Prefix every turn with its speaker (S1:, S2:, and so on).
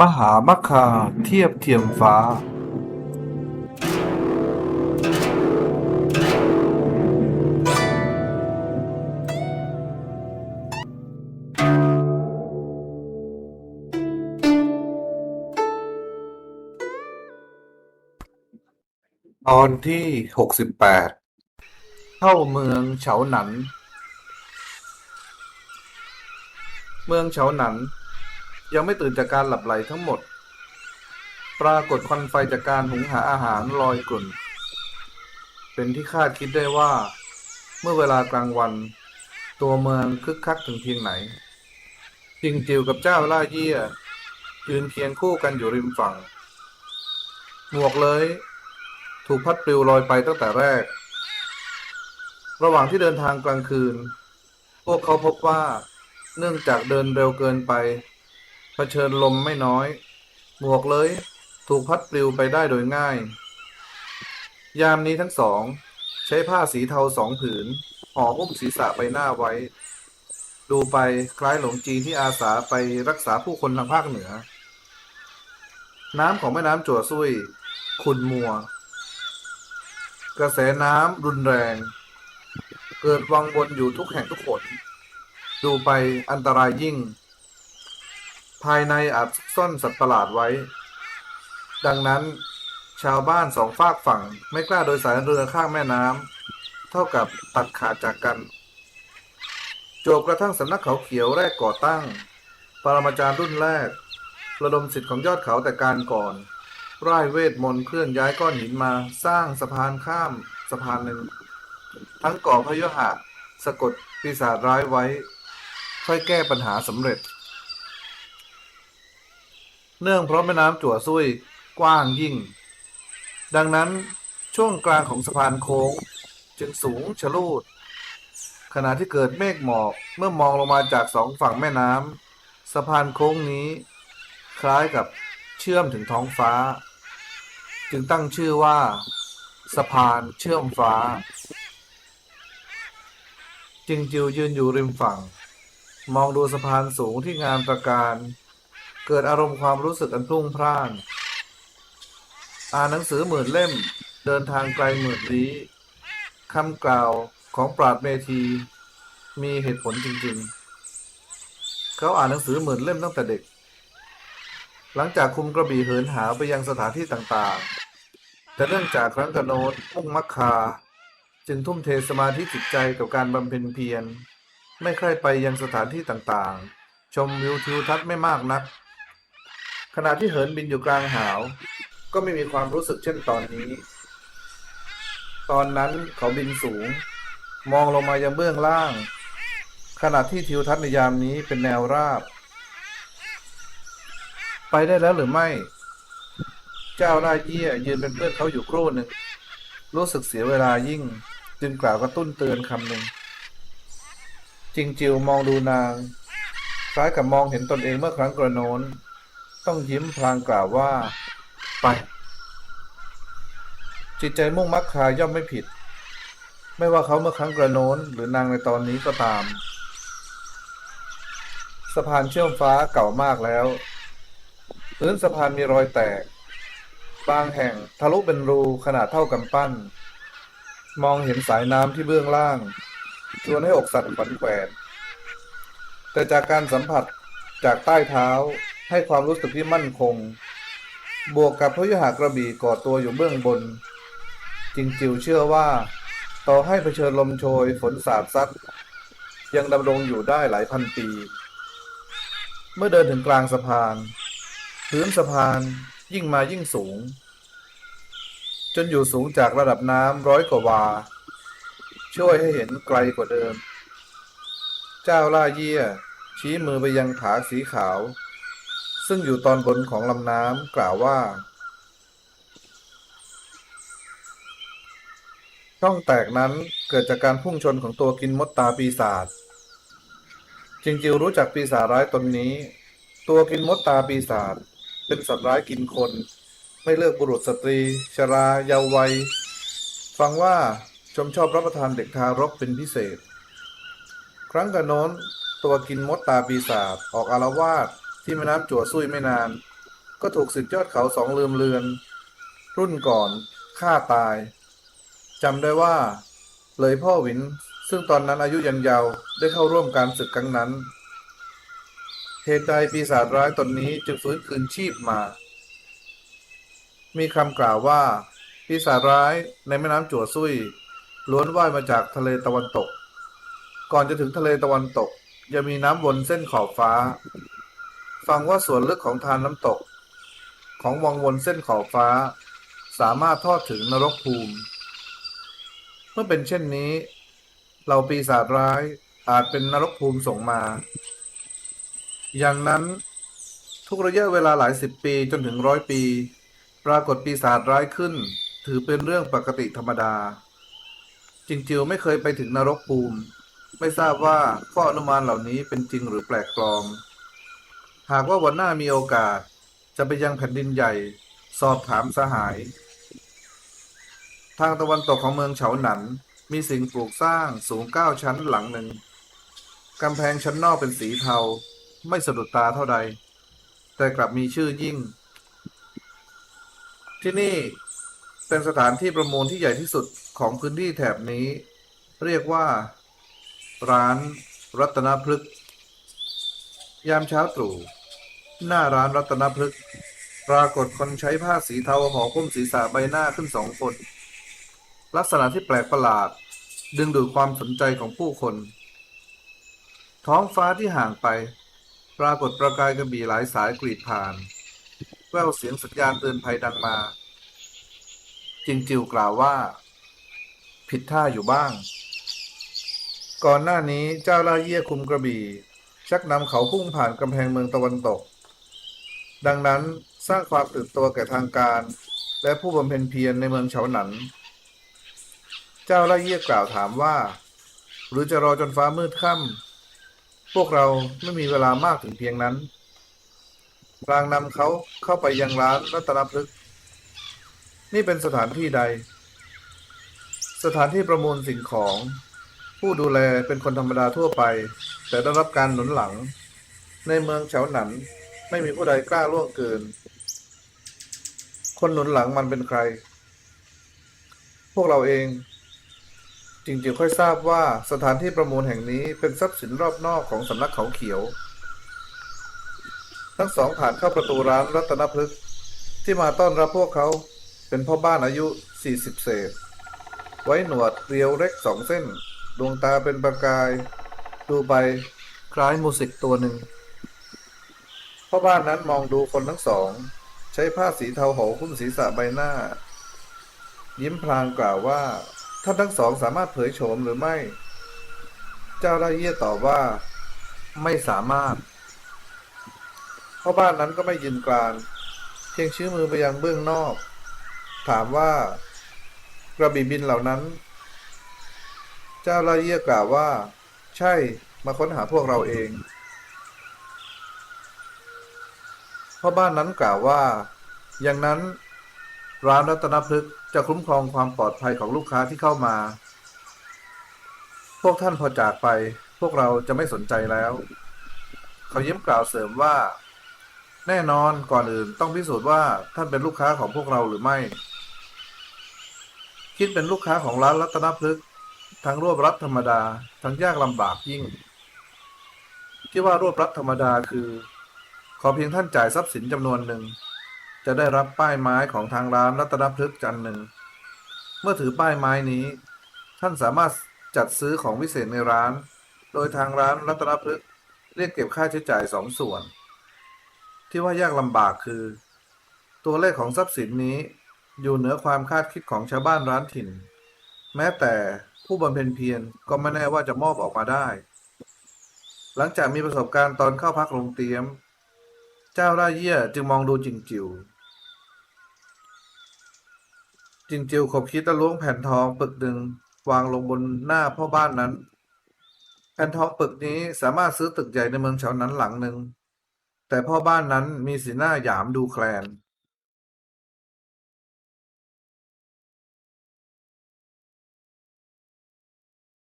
S1: มหามัคคาเทียบเทียมฟ้า ตอนที่หกสิบแปดเข้าเมืองเฉาหนัน เมืองเฉาหนัน ยังไม่ตื่นจากการหลับไหลทั้งหมด ปรากฏควันไฟจากการหุงหาอาหารลอยกลุ่น เป็นที่คาดคิดได้ว่า เมื่อเวลากลางวัน ตัวเมืองคึกคักถึงเพียงไหนจิงจิวกับเจ้าล่าเยี่ยยืนเคียงคู่กันอยู่ริมฝั่ง หมวกเลย ถูกพัดปลิวลอยไปตั้งแต่แรก ระหว่างที่เดินทางกลางคืน พวกเขาพบว่าเนื่องจากเดินเร็วเกินไป เผชิญลมไม่น้อย หมวกเลย ถูกพัดปลิวไปได้โดยง่าย ยามนี้ทั้งสอง ใช้ผ้าสีเทาสองผืนห่อหุ้มศีรษะใบหน้าไว้ ดูไปคล้ายหลงจีนที่อาสาไปรักษาผู้คนทางภาคเหนือ น้ำของแม่น้ำจั่วซุยขุ่นมัว กระแสน้ำรุนแรง เกิดวังวนอยู่ทุกแห่งทุกคน ดูไปอันตรายยิ่ง ภายในอาจซุกซ่อนสัตว์ประหลาดไว้ ดังนั้น ชาวบ้านสองฝากฝั่งไม่กล้าโดยสารเรือข้ามแม่น้ำเท่ากับตัดขาดจากกันจบกระทั่งสำนักเขาเขียวแรกก่อตั้ง ปรมาจารย์รุ่นแรก ระดมสิทธิ์ของยอดเขาแต่การก่อน ร่ายเวทมนต์เคลื่อนย้ายก้อนหินมาสร้างสะพานข้ามสะพานหนึ่ง ทั้งก่อพยุหะ สะกดปีศาจร้ายไว้ ค่อยแก้ปัญหาสำเร็จ เนื่องเพราะแม่น้ำจั่วซุยกว้างยิ่ง ดังนั้นช่วงกลางของสะพานโค้งจึงสูงชะลูด ขณะที่เกิดเมฆหมอกเมื่อมองลงมาจากสองฝั่งแม่น้ำสะพานโค้งนี้ คล้ายกับเชื่อมถึงท้องฟ้า จึงตั้งชื่อว่า สะพานเชื่อมฟ้าจิงจิวยืนอยู่ริมฝั่ง มองดูสะพานสูงที่งามตระการ เกิดอารมณ์ความรู้สึกอันพุ่งพร่าน อ่านหนังสือหมื่นเล่ม เดินทางไกลหมื่นลี้คำกล่าวของปราดเมธี มีเหตุผลจริง ๆ เขาอ่านหนังสือหมื่นเล่มตั้งแต่เด็ก หลังจากคุมกระบี่เหินหาไปยังสถานที่ต่างๆ แต่เนื่องจากครั้งกระโนดมุ่งมักคา จึงทุ่มเทสมาธิจิตใจกับการบำเพ็ญเพียร ไม่ใคร่ไปยังสถานที่ต่างๆ ชมวิวทิวทัศน์ไม่มากนัก ขณะที่เหินบินอยู่กลางหาว ก็ไม่มีความรู้สึกเช่นตอนนี้ ตอนนั้นเขาบินสูง มองลงมายังเบื้องล่าง ขณะที่ทิวทัศน์ในยามนี้เป็นแนวราบ ไปได้แล้วหรือไม่ เจ้าล่าเยี่ยยืนเป็นเพื่อนเขาอยู่ครู่หนึ่งรู้สึกเสียเวลายิ่ง จึงกล่าวกระตุ้นเตือนคำหนึ่งจิงจิวมองดูนาง คล้ายกับมองเห็นตนเองเมื่อครั้งกระโน้น ต้องยิ้มพลางกล่าวว่า ไป จิตใจมุ่งมักคาย่อมไม่ผิด ไม่ว่าเขาเมื่อครั้งกระโน้น หรือนางในตอนนี้ก็ตาม สะพานเชื่อมฟ้าเก่ามากแล้วพื้นสะพานมีรอยแตก บางแห่งทะลุเป็นรูขนาดเท่ากำปั้น มองเห็นสายน้ำที่เบื้องล่าง ชวนให้อกสั่นขวัญแขวนแต่จากการสัมผัสจากใต้เท้า ให้ความรู้สึกที่มั่นคง บวกกับพยุหากระบี่ก่อตัวอยู่เบื้องบน จิงจิวเชื่อว่า ต่อให้เผชิญลมโชยฝนสาดซัดยังดำรงอยู่ได้หลายพันปี เมื่อเดินถึงกลางสะพาน พื้นสะพานยิ่งมายิ่งสูง จนอยู่สูงจากระดับน้ำร้อยกว่าวา ช่วยให้เห็นไกลกว่าเดิม เจ้าล่าเยี่ย ชี้มือไปยังผาสีขาว ซึ่งอยู่ตอนบนของลำน้ำกล่าวว่า ช่องแตกนั้นเกิดจากการพุ่งชนของตัวกินมดตาปีศาจจิงจิวรู้จักปีศาจร้ายตนนี้ ตัวกินมดตาปีศาจเป็นสัตว์ร้ายกินคน ไม่เลือกบุรุษสตรี ชรา เยาว์วัย ฟังว่าชมชอบรับประทานเด็กทารกเป็นพิเศษ ครั้งกระโน้น ตัวกินมดตาปีศาจออกอารวาส ที่แม่น้ำจั่วซุยไม่นาน ก็ถูกสิทธิยอดเขาสองลืมเลือน รุ่นก่อนฆ่าตายจำได้ว่า เลยพ่อหวินซึ่งตอนนั้นอายุยังเยาวได้เข้าร่วมการศึกครั้งนั้น เหตุใดปีศาจร้ายตนนี้จึงฟื้นคืนชีพมา มีคำกล่าวว่า ปีศาจร้ายในแม่น้ำจั่วซุย ล้วนว่ายมาจากทะเลตะวันตก ก่อนจะถึงทะเลตะวันตกยังมีน้ำวนเส้นขอบฟ้า ฟังว่าส่วนลึกของทานน้ำตก ของวังวนเส้นขอบฟ้า สามารถทอดถึงนรกภูมิ เมื่อเป็นเช่นนี้ เราปีศาจร้ายอาจเป็นนรกภูมิส่งมา อย่างนั้นทุกระยะเวลาหลายสิบปีจนถึงร้อยปี ปรากฏปีศาจร้ายขึ้น ถือเป็นเรื่องปกติธรรมดา จริงจิวไม่เคยไปถึงนรกภูมิ ไม่ทราบว่าข้ออนุมานเหล่านี้เป็นจริงหรือแปลกปลอม หากว่าวันหน้ามีโอกาส จะไปยังแผ่นดินใหญ่ สอบถามสหาย ทางตะวันตกของเมืองเฉาหนัน มีสิ่งปลูกสร้างสูงเก้าชั้นหลังหนึ่งกำแพงชั้นนอกเป็นสีเทา ไม่สะดุดตาเท่าใด แต่กลับมีชื่อยิ่ง ที่นี่เป็นสถานที่ประมูลที่ใหญ่ที่สุดของพื้นที่แถบนี้ เรียกว่า ร้านรัตนพฤกษ์ยามเช้าตรู่ หน้าร้านรัตนพฤกษ์ปรากฏคนใช้ผ้าสีเทาห่อคลุมศีรษะใบหน้าขึ้นสองคน ลักษณะที่แปลกประหลาด ดึงดูดความสนใจของผู้คน ท้องฟ้าที่ห่างไป ปรากฏประกายกระบี่หลายสายกรีดผ่าน แววเสียงสัญญาณเตือนภัยดังมาจิงจิวกล่าวว่า ผิดท่าอยู่บ้าง ก่อนหน้านี้เจ้าล่าเยี่ยคุมกระบี่ ชักนำเขาพุ่งผ่านกำแพงเมืองตะวันตก ดังนั้นสร้างความตื่นตัวแก่ทางการ และผู้บำเพ็ญเพียรในเมืองเฉาหนัน เจ้าล่าเยี่ยกล่าวถามว่า หรือจะรอจนฟ้ามืดค่ำพวกเราไม่มีเวลามากถึงเพียงนั้นพลางนำเขาเข้าไปยังร้านรัตนพฤกษ์นี่เป็นสถานที่ใด สถานที่ประมูลสิ่งของ ผู้ดูแลเป็นคนธรรมดาทั่วไป แต่ได้รับการหนุนหลัง ในเมืองเฉาหนัน ไม่มีผู้ใดกล้าล่วงเกิน คนหนุนหลังมันเป็นใคร พวกเราเอง จริงๆค่อยทราบว่าสถานที่ประมูลแห่งนี้เป็นทรัพย์สินรอบนอกของสำนักเขาเขียว ทั้งสองผ่านเข้าประตูร้านรัตนพฤกษ์ที่มาต้อนรับพวกเขาเป็นพ่อบ้านอายุ 40 เศษ ไว้หนวดเรียวเล็กสองเส้น ดวงตาเป็นประกาย ดูไปคล้ายมูสิกตัวหนึ่ง พ่อบ้านนั้นมองดูคนทั้งสอง ใช้ผ้าสีเทาห่อคลุ้มศีรษะใบหน้า ยิ้มพลางกล่าวว่าท่านทั้งสองสามารถเผยโฉมหรือไม่ เจ้าได้เยี่ยตอบว่า ไม่สามารถพ่อบ้านนั้นก็ไม่ยืนกรานเพียงชี้มือไปยังเบื้องนอก ถามว่ากระบี่บินเหล่านั้น เจ้าลาเยียกล่าวว่า ใช่มาค้นหาพวกเราเอง พ่อบ้านนั้นกล่าวว่า อย่างนั้น ร้านรัตนพฤกษ์จะคุ้มครองความปลอดภัยของลูกค้าที่เข้ามา พวกท่านพอจากไป พวกเราจะไม่สนใจแล้ว เขายิ้มกล่าวเสริมว่า แน่นอนก่อนอื่นต้องพิสูจน์ว่าท่านเป็นลูกค้าของพวกเราหรือไม่ คิดเป็นลูกค้าของร้านรัตนพฤกษ์ทั้งรวบรัดธรรมดา ทั้งยากลำบากยิ่ง ที่ว่ารวบรัดธรรมดาคือ ขอเพียงท่านจ่ายทรัพย์สินจำนวนหนึ่ง จะได้รับป้ายไม้ของทางร้านรัตนพฤกษ์จันหนึ่ง เมื่อถือป้ายไม้นี้ ท่านสามารถจัดซื้อของวิเศษในร้าน โดยทางร้านรัตนพฤกษ์เรียกเก็บค่าใช้จ่ายสองส่วน ที่ว่ายากลำบากคือ ตัวเลขของทรัพย์สินนี้อยู่เหนือความคาดคิดของชาวบ้านร้านถิ่น แม้แต่ผู้บำเพ็ญเพียรก็ไม่แน่ว่าจะมอบออกมาได้ หลังจากมีประสบการณ์ตอนเข้าพักโรงเตียม เจ้าร่าเยี่ยจึงมองดูจิงจิวจิงจิวขบคิดตะล้วงแผ่นทองปึกหนึ่งวางลงบนหน้าพ่อบ้านนั้น แผ่นทองปึกนี้สามารถซื้อตึกใหญ่ในเมืองชาวนั้นหลังหนึ่งแต่พ่อบ้านนั้นมีสีหน้าหยามดูแคลน